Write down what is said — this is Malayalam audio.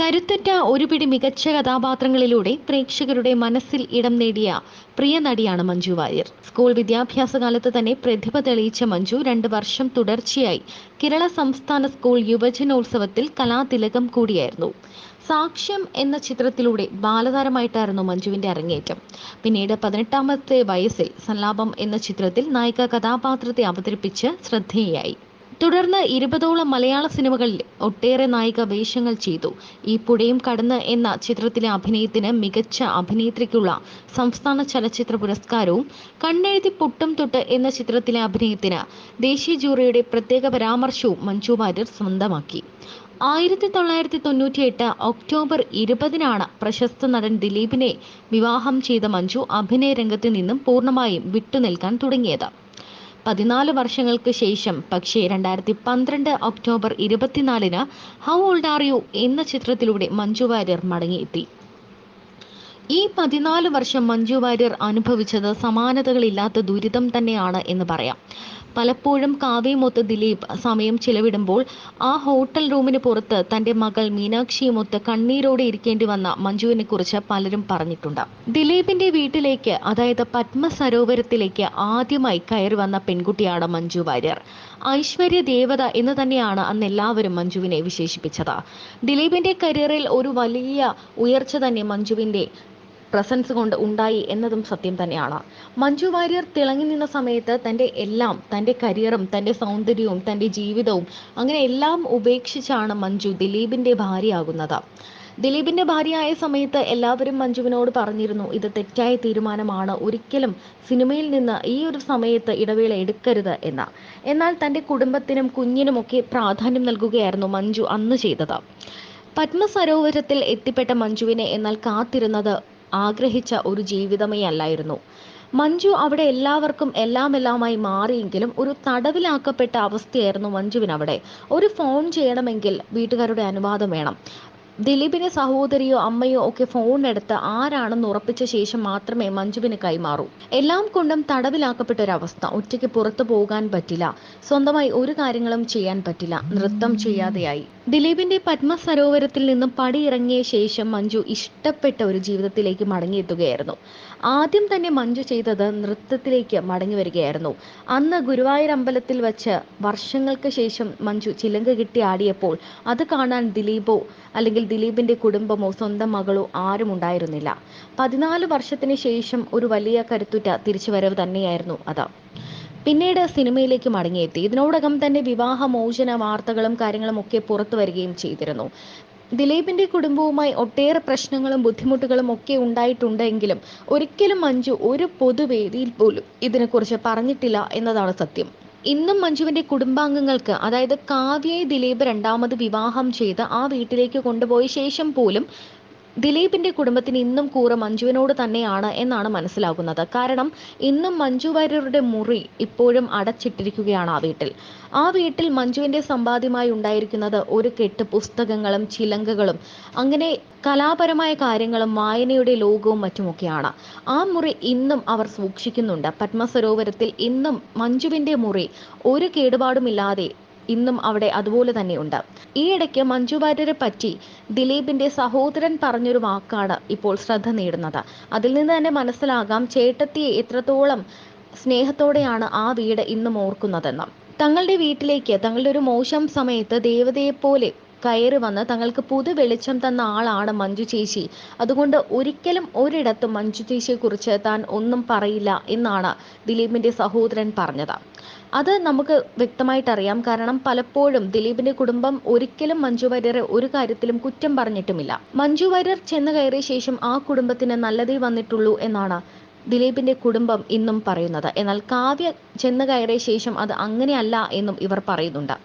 കരുത്തുറ്റ ഒരുപിടി മികച്ച കഥാപാത്രങ്ങളിലൂടെ പ്രേക്ഷകരുടെ മനസ്സിൽ ഇടം നേടിയ പ്രിയ നടിയാണ് മഞ്ജു വാര്യർ. സ്കൂൾ വിദ്യാഭ്യാസ കാലത്ത് തന്നെ പ്രതിഭ തെളിയിച്ച മഞ്ജു രണ്ട് വർഷം തുടർച്ചയായി കേരള സംസ്ഥാന സ്കൂൾ യുവജനോത്സവത്തിൽ കലാതിലകം കൂടിയായിരുന്നു. സാക്ഷ്യം എന്ന ചിത്രത്തിലൂടെ ബാലതാരമായിട്ടായിരുന്നു മഞ്ജുവിന്റെ അരങ്ങേറ്റം. പിന്നീട് പതിനെട്ടാമത്തെ വയസ്സിൽ സല്ലാപം എന്ന ചിത്രത്തിൽ നായിക കഥാപാത്രത്തെ അവതരിപ്പിച്ച് ശ്രദ്ധേയായി തുടർന്ന് ഇരുപതോളം മലയാള സിനിമകളിൽ ഒട്ടേറെ നായിക വേഷങ്ങൾ ചെയ്തു. ഈ പുഴയും കടന്ന് എന്ന ചിത്രത്തിലെ അഭിനയത്തിന് മികച്ച അഭിനേത്രിക്കുള്ള സംസ്ഥാന ചലച്ചിത്ര പുരസ്കാരവും കണ്ണെഴുതി പൊട്ടും തൊട്ട് എന്ന ചിത്രത്തിലെ അഭിനയത്തിന് ദേശീയ ജൂറിയുടെ പ്രത്യേക പരാമർശവും മഞ്ജു വാര്യർ സ്വന്തമാക്കി. ആയിരത്തി തൊള്ളായിരത്തി തൊണ്ണൂറ്റിയെട്ട് ഒക്ടോബർ ഇരുപതിനാണ് പ്രശസ്ത നടൻ ദിലീപിനെ വിവാഹം ചെയ്ത മഞ്ജു അഭിനയ രംഗത്ത് നിന്നും പൂർണമായും വിട്ടുനിൽക്കാൻ തുടങ്ങിയത്. പതിനാല് വർഷങ്ങൾക്ക് ശേഷം. പക്ഷേ രണ്ടായിരത്തി പന്ത്രണ്ട് ഒക്ടോബർ ഇരുപത്തിനാലിന് ഹൗ ഓൾഡ് ആർ യു എന്ന ചിത്രത്തിലൂടെ മഞ്ജു വാര്യർ മടങ്ങിയെത്തി. ഈ പതിനാല് വർഷം മഞ്ജു വാര്യർ അനുഭവിച്ചത് സമാനതകളില്ലാത്ത ദുരിതം തന്നെയാണ് എന്ന് പറയാം. പലപ്പോഴും കാവ്യമൊത്ത് ദിലീപ് സമയം ചിലവിടുമ്പോൾ ആ ഹോട്ടൽ റൂമിന് പുറത്ത് തന്റെ മകൾ മീനാക്ഷിയുമൊത്ത് കണ്ണീരോടെ ഇരിക്കേണ്ടി വന്ന മഞ്ജുവിനെ കുറിച്ച് പലരും പറഞ്ഞിട്ടുണ്ട്. ദിലീപിന്റെ വീട്ടിലേക്ക് അതായത് പത്മ സരോവരത്തിലേക്ക് ആദ്യമായി കയറി വന്ന പെൺകുട്ടിയാണ് മഞ്ജു വാര്യർ. ഐശ്വര്യ ദേവത എന്ന് തന്നെയാണ് അന്ന് എല്ലാവരും മഞ്ജുവിനെ വിശേഷിപ്പിച്ചത്. ദിലീപിന്റെ കരിയറിൽ ഒരു വലിയ ഉയർച്ച തന്നെ മഞ്ജുവിന്റെ പ്രസൻസ് കൊണ്ട് ഉണ്ടായി എന്നതും സത്യം തന്നെയാണ്. മഞ്ജു വാര്യർ തിളങ്ങി നിന്ന സമയത്ത് തന്റെ എല്ലാം തന്റെ കരിയറും തന്റെ സൗന്ദര്യവും തന്റെ ജീവിതവും അങ്ങനെ എല്ലാം ഉപേക്ഷിച്ചാണ് മഞ്ജു ദിലീപിന്റെ ഭാര്യയാകുന്നത്. ദിലീപിന്റെ ഭാര്യയായ സമയത്ത് എല്ലാവരും മഞ്ജുവിനോട് പറഞ്ഞിരുന്നു ഇത് തെറ്റായ തീരുമാനമാണ്. ഒരിക്കലും സിനിമയിൽ നിന്ന് ഈ ഒരു സമയത്ത് ഇടവേള എടുക്കരുത് എന്ന്. എന്നാൽ തന്റെ കുടുംബത്തിനും കുഞ്ഞിനുമൊക്കെ പ്രാധാന്യം നൽകുകയായിരുന്നു മഞ്ജു അന്ന് ചെയ്തത്. പത്മസരോവരത്തിൽ എത്തിപ്പെട്ട മഞ്ജുവിനെ എന്നാൽ കാത്തിരുന്നത് ആഗ്രഹിച്ച ഒരു ജീവിതമേ അല്ലായിരുന്നു. മഞ്ജു അവിടെ എല്ലാവർക്കും എല്ലാം എല്ലാമായി മാറിയെങ്കിലും ഒരു തടവിലാക്കപ്പെട്ട അവസ്ഥയായിരുന്നു മഞ്ജുവിനവിടെ ഒരു ഫോൺ ചെയ്യണമെങ്കിൽ വീട്ടുകാരുടെ അനുവാദം വേണം. ദിലീപിന്റെ സഹോദരിയോ അമ്മയോ ഒക്കെ ഫോൺ എടുത്ത് ആരാണെന്ന് ഉറപ്പിച്ച ശേഷം മാത്രമേ മഞ്ജുവിന് കൈമാറൂ. എല്ലാം കൊണ്ടും തടവിലാക്കപ്പെട്ട ഒരവസ്ഥ ഒറ്റയ്ക്ക് പുറത്തു പോകാൻ പറ്റില്ല. സ്വന്തമായി ഒരു കാര്യങ്ങളും ചെയ്യാൻ പറ്റില്ല. നൃത്തം ചെയ്യാതെയായി. ദിലീപിന്റെ പത്മ സരോവരത്തിൽ നിന്നും പടിയിറങ്ങിയ ശേഷം മഞ്ജു ഇഷ്ടപ്പെട്ട ഒരു ജീവിതത്തിലേക്ക് മടങ്ങിയെത്തുകയായിരുന്നു. ആദ്യം തന്നെ മഞ്ജു ചെയ്തത് നൃത്തത്തിലേക്ക് മടങ്ങി വരികയായിരുന്നു. അന്ന് ഗുരുവായൂർ അമ്പലത്തിൽ വച്ച് വർഷങ്ങൾക്ക് ശേഷം മഞ്ജു ചിലങ്ക കിട്ടി ആടിയപ്പോൾ അത് കാണാൻ ദിലീപോ അല്ലെങ്കിൽ ദിലീപിന്റെ കുടുംബമോ സ്വന്തം മകളോ ആരും ഉണ്ടായിരുന്നില്ല. പതിനാല് വർഷത്തിന് ശേഷം ഒരു വലിയ കരുത്തുറ്റ തിരിച്ചുവരവ് തന്നെയായിരുന്നു അത്. പിന്നീട് സിനിമയിലേക്ക് മടങ്ങിയെത്തി. ഇതിനോടകം തന്നെ വിവാഹ മോചന വാർത്തകളും കാര്യങ്ങളും ഒക്കെ പുറത്തു വരികയും ചെയ്തിരുന്നു. ദിലീപിന്റെ കുടുംബവുമായി ഒട്ടേറെ പ്രശ്നങ്ങളും ബുദ്ധിമുട്ടുകളും ഒക്കെ ഉണ്ടായിട്ടുണ്ടെങ്കിലും ഒരിക്കലും മഞ്ജു ഒരു പൊതുവേദിയിൽ പോലും ഇതിനെക്കുറിച്ച് പറഞ്ഞിട്ടില്ല എന്നതാണ് സത്യം. ഇന്നും മഞ്ജുവിന്റെ കുടുംബാംഗങ്ങൾക്ക് അതായത് കാവ്യയെ ദിലീപ് രണ്ടാമത് വിവാഹം ചെയ്ത് ആ വീട്ടിലേക്ക് കൊണ്ടുപോയ ശേഷം പോലും ദിലീപിന്റെ കുടുംബത്തിന് ഇന്നും കൂറ മഞ്ജുവിനോട് തന്നെയാണ് എന്നാണ് മനസ്സിലാകുന്നത്. കാരണം ഇന്നും മഞ്ജു വാര്യരുടെ മുറി ഇപ്പോഴും അടച്ചിട്ടിരിക്കുകയാണ് ആ വീട്ടിൽ. ആ വീട്ടിൽ മഞ്ജുവിന്റെ സമ്പാദ്യമായി ഉണ്ടായിരിക്കുന്നത് ഒരു കെട്ട് പുസ്തകങ്ങളും ചിലങ്കകളും അങ്ങനെ കലാപരമായ കാര്യങ്ങളും വായനയുടെ ലോകവും മറ്റുമൊക്കെയാണ്. ആ മുറി ഇന്നും അവർ സൂക്ഷിക്കുന്നുണ്ട്. പത്മസരോവരത്തിൽ ഇന്നും മഞ്ജുവിന്റെ മുറി ഒരു കേടുപാടുമില്ലാതെ ഇന്നും അവിടെ അതുപോലെ തന്നെയുണ്ട് ഈയിടയ്ക്ക് മഞ്ജു വാര്യരെ പറ്റി ദിലീപിന്റെ സഹോദരൻ പറഞ്ഞൊരു വാക്കാണ് ഇപ്പോൾ ശ്രദ്ധ നേടുന്നത്. അതിൽ നിന്ന് തന്നെ മനസ്സിലാകാം ചേട്ടത്തിയെ എത്രത്തോളം സ്നേഹത്തോടെയാണ് ആ വീട് ഇന്നും ഓർക്കുന്നതെന്ന്. തങ്ങളുടെ വീട്ടിലേക്ക് തങ്ങളുടെ ഒരു മോശം സമയത്ത് ദേവതയെപ്പോലെ കയറി വന്ന് തങ്ങൾക്ക് പുതു വെളിച്ചം തന്ന ആളാണ് മഞ്ജു ചേച്ചി. അതുകൊണ്ട് ഒരിക്കലും ഒരിടത്തും മഞ്ജു ചേച്ചിയെ കുറിച്ച് താൻ ഒന്നും പറയില്ല എന്നാണ് ദിലീപിന്റെ സഹോദരൻ പറഞ്ഞത്. അത് നമുക്ക് വ്യക്തമായിട്ട് അറിയാം കാരണം പലപ്പോഴും ദിലീപിന്റെ കുടുംബം ഒരിക്കലും മഞ്ജു വാര്യരെ ഒരു കാര്യത്തിലും കുറ്റം പറഞ്ഞിട്ടുമില്ല. മഞ്ജു വാര്യർ ചെന്ന് കയറിയ ശേഷം ആ കുടുംബത്തിന് നല്ലതേ വന്നിട്ടുള്ളൂ എന്നാണ് ദിലീപിന്റെ കുടുംബം ഇന്നും പറയുന്നത്. എന്നാൽ കാവ്യ ചെന്ന് കയറിയ ശേഷം അത് അങ്ങനെയല്ല എന്നും ഇവർ പറയുന്നുണ്ട്.